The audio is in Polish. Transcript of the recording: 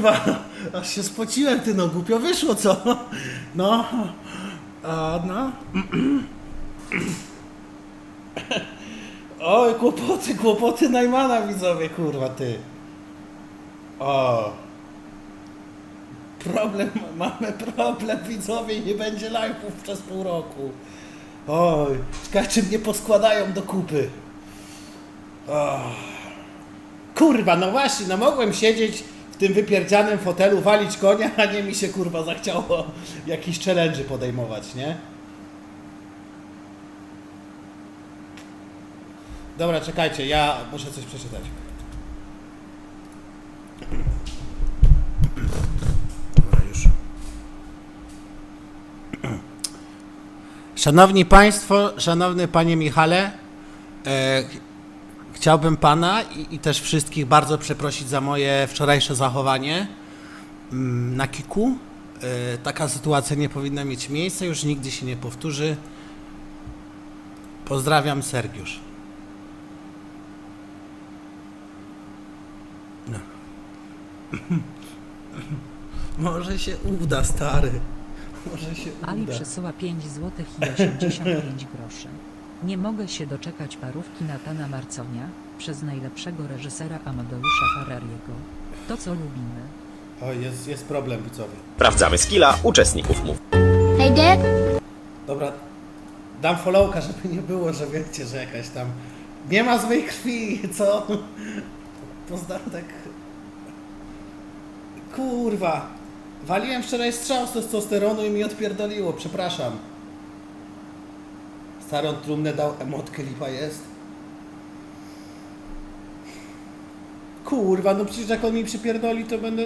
kurwa, aż się spociłem, ty no, głupio wyszło, co? No, a no. Oj, kłopoty, kłopoty Najmana, widzowie, kurwa, ty. O. Problem, mamy problem, widzowie, nie będzie live'ów przez pół roku. Oj, czekajcie, mnie poskładają do kupy. O. Kurwa, no właśnie, no mogłem siedzieć tym wypierdzianym fotelu, walić konia, a nie mi się kurwa zachciało jakiś challenge podejmować, nie? Dobra, czekajcie, ja muszę coś przeczytać. Dobra, już. Szanowni Państwo, szanowny Panie Michale, e, chciałbym Pana i, i też wszystkich bardzo przeprosić za moje wczorajsze zachowanie mm, na kiku. E, taka sytuacja nie powinna mieć miejsca, już nigdy się nie powtórzy. Pozdrawiam, Sergiusz. No. Może się uda, stary. Może się Ali uda. przesyła 5 zł i 85 groszy. Nie mogę się doczekać parówki Natana Marconia przez najlepszego reżysera Amadeusza Ferrariego. To co lubimy. O, jest, jest problem, widzowie. Sprawdzamy skilla uczestników mów. Hey, Dad. Dobra, dam followka, żeby nie było, że wiecie, że jakaś tam... Nie ma złej krwi, co? Poznam tak... Kurwa. Waliłem wczoraj strzał z testosteronu i mi odpierdoliło, przepraszam. Starą trumnę dał, emotkę lipa jest. Kurwa, no przecież jak on mi przypierdoli, to będę...